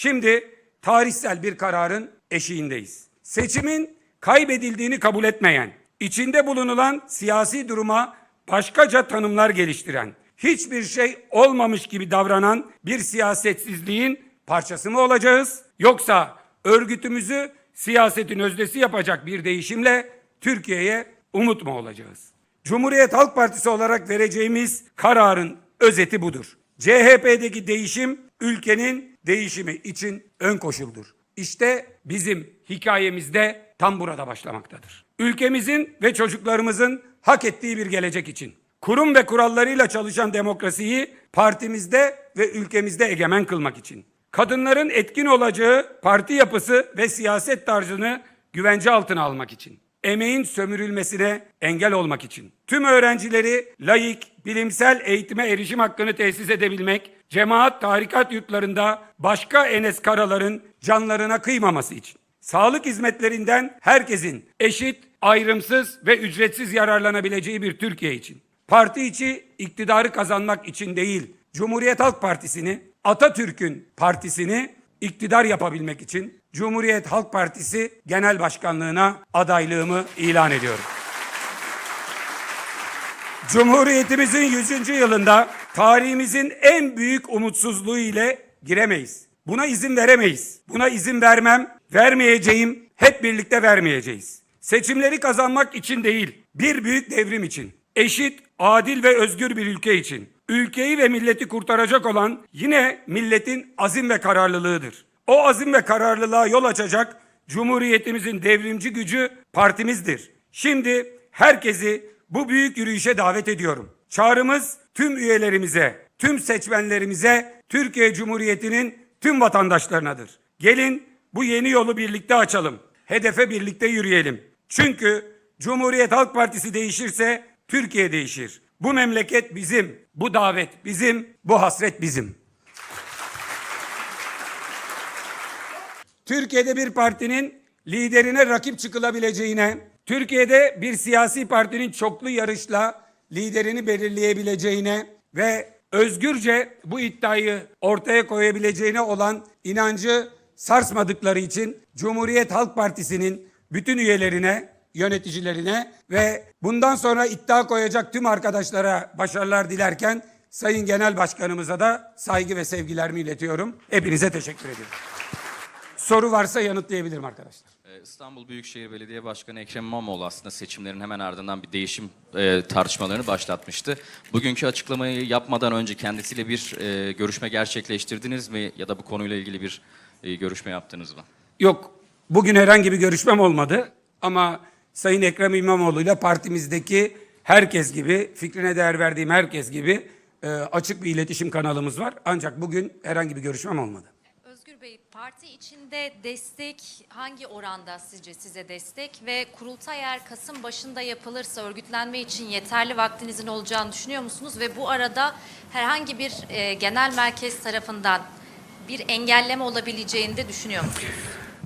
Şimdi tarihsel bir kararın eşiğindeyiz. Seçimin kaybedildiğini kabul etmeyen, içinde bulunulan siyasi duruma başkaca tanımlar geliştiren, hiçbir şey olmamış gibi davranan bir siyasetsizliğin parçası mı olacağız? Yoksa örgütümüzü siyasetin özdesi yapacak bir değişimle Türkiye'ye umut mu olacağız? Cumhuriyet Halk Partisi olarak vereceğimiz kararın özeti budur. CHP'deki değişim ülkenin değişimi için ön koşuldur. İşte bizim hikayemizde tam burada başlamaktadır. Ülkemizin ve çocuklarımızın hak ettiği bir gelecek için kurum ve kurallarıyla çalışan demokrasiyi partimizde ve ülkemizde egemen kılmak için kadınların etkin olacağı parti yapısı ve siyaset tarzını güvence altına almak için emeğin sömürülmesine engel olmak için tüm öğrencileri layık, bilimsel eğitime erişim hakkını tesis edebilmek, cemaat tarikat yurtlarında başka Enes Karaların canlarına kıymaması için sağlık hizmetlerinden herkesin eşit, ayrımsız ve ücretsiz yararlanabileceği bir Türkiye için parti içi iktidarı kazanmak için değil, Cumhuriyet Halk Partisi'ni, Atatürk'ün partisini iktidar yapabilmek için Cumhuriyet Halk Partisi Genel Başkanlığına adaylığımı ilan ediyorum. Cumhuriyetimizin 100. yılında tarihimizin en büyük umutsuzluğu ile giremeyiz. Buna izin veremeyiz. Buna izin vermem, vermeyeceğim, hep birlikte vermeyeceğiz. Seçimleri kazanmak için değil, bir büyük devrim için, eşit, adil ve özgür bir ülke için, ülkeyi ve milleti kurtaracak olan yine milletin azim ve kararlılığıdır. O azim ve kararlılığa yol açacak Cumhuriyetimizin devrimci gücü partimizdir. Şimdi herkesi bu büyük yürüyüşe davet ediyorum. Çağrımız tüm üyelerimize, tüm seçmenlerimize, Türkiye Cumhuriyeti'nin tüm vatandaşlarınadır. Gelin bu yeni yolu birlikte açalım. Hedefe birlikte yürüyelim. Çünkü Cumhuriyet Halk Partisi değişirse Türkiye değişir. Bu memleket bizim, bu davet bizim, bu hasret bizim. Türkiye'de bir partinin liderine rakip çıkılabileceğine, Türkiye'de bir siyasi partinin çoklu yarışla liderini belirleyebileceğine ve özgürce bu iddiayı ortaya koyabileceğine olan inancı sarsmadıkları için Cumhuriyet Halk Partisi'nin bütün üyelerine, yöneticilerine ve bundan sonra iddia koyacak tüm arkadaşlara başarılar dilerken Sayın Genel Başkanımıza da saygı ve sevgilerimi iletiyorum. Hepinize teşekkür ediyorum. Soru varsa yanıtlayabilirim arkadaşlar. Ee, İstanbul Büyükşehir Belediye Başkanı Ekrem İmamoğlu aslında seçimlerin hemen ardından bir değişim e, tartışmalarını başlatmıştı. Bugünkü açıklamayı yapmadan önce kendisiyle bir e, görüşme gerçekleştirdiniz mi ya da bu konuyla ilgili bir e, görüşme yaptınız mı? Yok, bugün herhangi bir görüşmem olmadı ama Sayın Ekrem İmamoğlu ile partimizdeki herkes gibi, fikrine değer verdiğim herkes gibi e, açık bir iletişim kanalımız var. Ancak bugün herhangi bir görüşmem olmadı. Özgür Bey, parti içinde destek hangi oranda sizce size destek ve kurultay eğer Kasım başında yapılırsa örgütlenme için yeterli vaktinizin olacağını düşünüyor musunuz? Ve bu arada herhangi bir e, genel merkez tarafından bir engelleme olabileceğini de düşünüyor musunuz?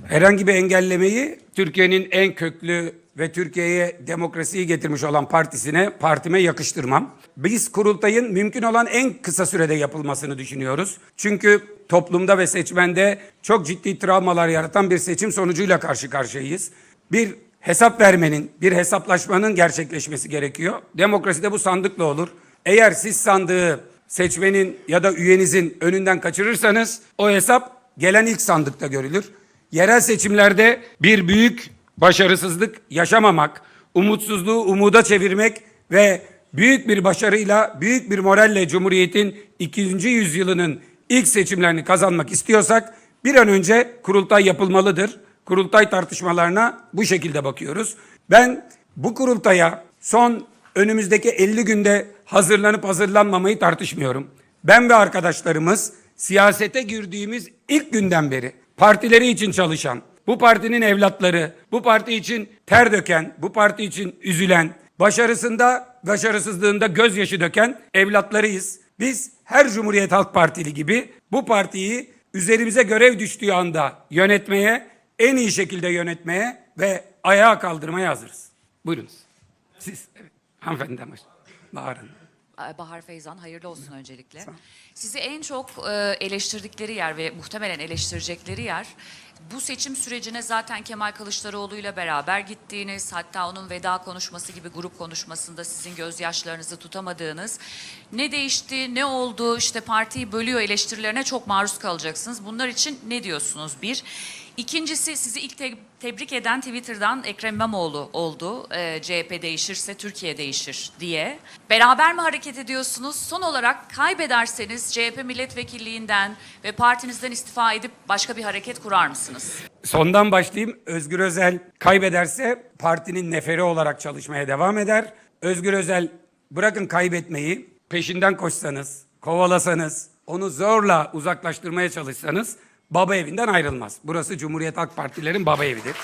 Herhangi bir engellemeyi Türkiye'nin en köklü ve Türkiye'ye demokrasiyi getirmiş olan partisine, partime yakıştırmam. Biz kurultayın mümkün olan en kısa sürede yapılmasını düşünüyoruz. Çünkü toplumda ve seçmende çok ciddi travmalar yaratan bir seçim sonucuyla karşı karşıyayız. Bir hesap vermenin, bir hesaplaşmanın gerçekleşmesi gerekiyor. Demokraside bu sandıkla olur. Eğer siz sandığı seçmenin ya da üyenizin önünden kaçırırsanız o hesap gelen ilk sandıkta görülür. Yerel seçimlerde bir büyük başarısızlık yaşamamak, umutsuzluğu umuda çevirmek ve büyük bir başarıyla, büyük bir moralle Cumhuriyet'in 2. yüzyılının ilk seçimlerini kazanmak istiyorsak bir an önce kurultay yapılmalıdır. Kurultay tartışmalarına bu şekilde bakıyoruz. Ben bu kurultaya son önümüzdeki 50 günde hazırlanıp hazırlanmamayı tartışmıyorum. Ben ve arkadaşlarımız siyasete girdiğimiz ilk günden beri partileri için çalışan, bu partinin evlatları, bu parti için ter döken, bu parti için üzülen, başarısında, başarısızlığında gözyaşı döken evlatlarıyız. Biz her Cumhuriyet Halk Partili gibi bu partiyi üzerimize görev düştüğü anda yönetmeye, en iyi şekilde yönetmeye ve ayağa kaldırmaya hazırız. Buyurunuz. Siz, evet. Hanımefendiden başlayın. Bağırın. Bahar Feyzan hayırlı olsun öncelikle. Sizi en çok e, eleştirdikleri yer ve muhtemelen eleştirecekleri yer bu seçim sürecine zaten Kemal Kılıçdaroğlu ile beraber gittiğiniz hatta onun veda konuşması gibi grup konuşmasında sizin gözyaşlarınızı tutamadığınız ne değişti ne oldu işte partiyi bölüyor eleştirilerine çok maruz kalacaksınız. Bunlar için ne diyorsunuz bir? İkincisi sizi ilk te- tebrik eden Twitter'dan Ekrem İmamoğlu oldu. Ee, CHP değişirse Türkiye değişir diye. Beraber mi hareket ediyorsunuz? Son olarak kaybederseniz CHP milletvekilliğinden ve partinizden istifa edip başka bir hareket kurar mısınız? Sondan başlayayım. Özgür Özel kaybederse partinin neferi olarak çalışmaya devam eder. Özgür Özel bırakın kaybetmeyi peşinden koşsanız, kovalasanız, onu zorla uzaklaştırmaya çalışsanız baba evinden ayrılmaz. Burası Cumhuriyet Halk Partilerin baba evidir.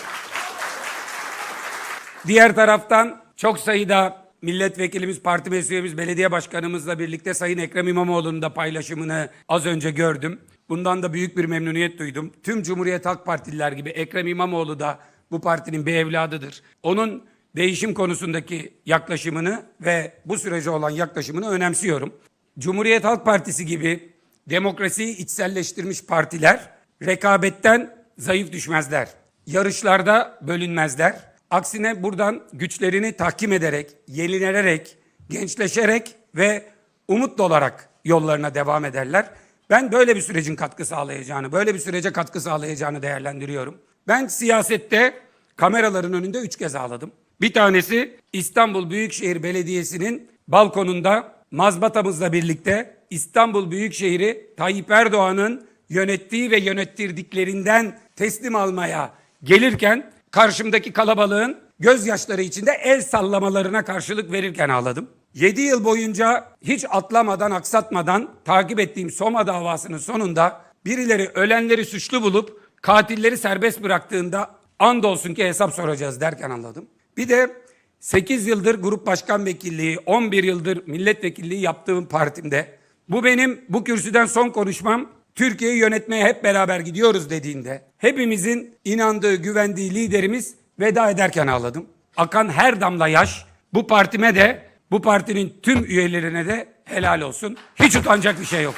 Diğer taraftan çok sayıda milletvekilimiz, parti meclis üyemiz, belediye başkanımızla birlikte Sayın Ekrem İmamoğlu'nun da paylaşımını az önce gördüm. Bundan da büyük bir memnuniyet duydum. Tüm Cumhuriyet Halk Partililer gibi Ekrem İmamoğlu da bu partinin bir evladıdır. Onun değişim konusundaki yaklaşımını ve bu sürece olan yaklaşımını önemsiyorum. Cumhuriyet Halk Partisi gibi demokrasiyi içselleştirmiş partiler rekabetten zayıf düşmezler. Yarışlarda bölünmezler. Aksine buradan güçlerini tahkim ederek, yenilenerek, gençleşerek ve umut olarak yollarına devam ederler. Ben böyle bir sürecin katkı sağlayacağını, böyle bir sürece katkı sağlayacağını değerlendiriyorum. Ben siyasette kameraların önünde üç kez ağladım. Bir tanesi İstanbul Büyükşehir Belediyesi'nin balkonunda mazbatamızla birlikte İstanbul Büyükşehir'i Tayyip Erdoğan'ın yönettiği ve yönettirdiklerinden teslim almaya gelirken karşımdaki kalabalığın gözyaşları içinde el sallamalarına karşılık verirken ağladım. 7 yıl boyunca hiç atlamadan, aksatmadan takip ettiğim Soma davasının sonunda birileri ölenleri suçlu bulup katilleri serbest bıraktığında andolsun ki hesap soracağız derken anladım. Bir de 8 yıldır grup başkan vekilliği, 11 yıldır milletvekilliği yaptığım partimde bu benim bu kürsüden son konuşmam Türkiye'yi yönetmeye hep beraber gidiyoruz dediğinde hepimizin inandığı, güvendiği liderimiz veda ederken ağladım. Akan her damla yaş bu partime de bu partinin tüm üyelerine de helal olsun. Hiç utanacak bir şey yok.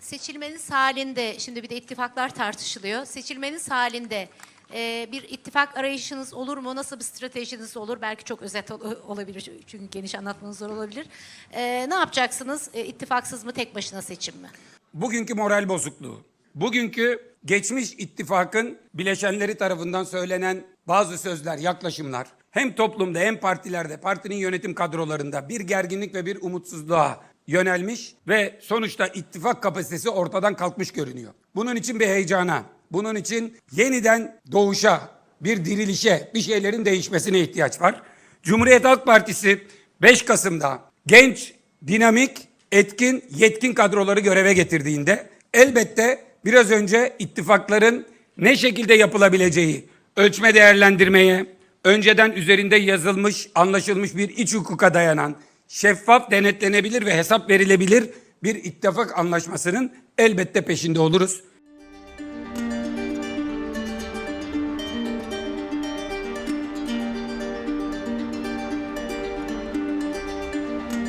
Seçilmeniz halinde, şimdi bir de ittifaklar tartışılıyor. Seçilmeniz halinde e, bir ittifak arayışınız olur mu? Nasıl bir stratejiniz olur? Belki çok özet ol- olabilir çünkü geniş anlatmanız zor olabilir. E, ne yapacaksınız? E, ittifaksız mı, tek başına seçim mi? Bugünkü moral bozukluğu, bugünkü geçmiş ittifakın bileşenleri tarafından söylenen bazı sözler, yaklaşımlar hem toplumda hem partilerde, partinin yönetim kadrolarında bir gerginlik ve bir umutsuzluğa yönelmiş ve sonuçta ittifak kapasitesi ortadan kalkmış görünüyor. Bunun için bir heyecana, bunun için yeniden doğuşa, bir dirilişe, bir şeylerin değişmesine ihtiyaç var. Cumhuriyet Halk Partisi 5 Kasım'da genç, dinamik, etkin, yetkin kadroları göreve getirdiğinde elbette biraz önce ittifakların ne şekilde yapılabileceği ölçme değerlendirmeye, önceden üzerinde yazılmış, anlaşılmış bir iç hukuka dayanan, şeffaf, denetlenebilir ve hesap verilebilir bir ittifak anlaşmasının elbette peşinde oluruz.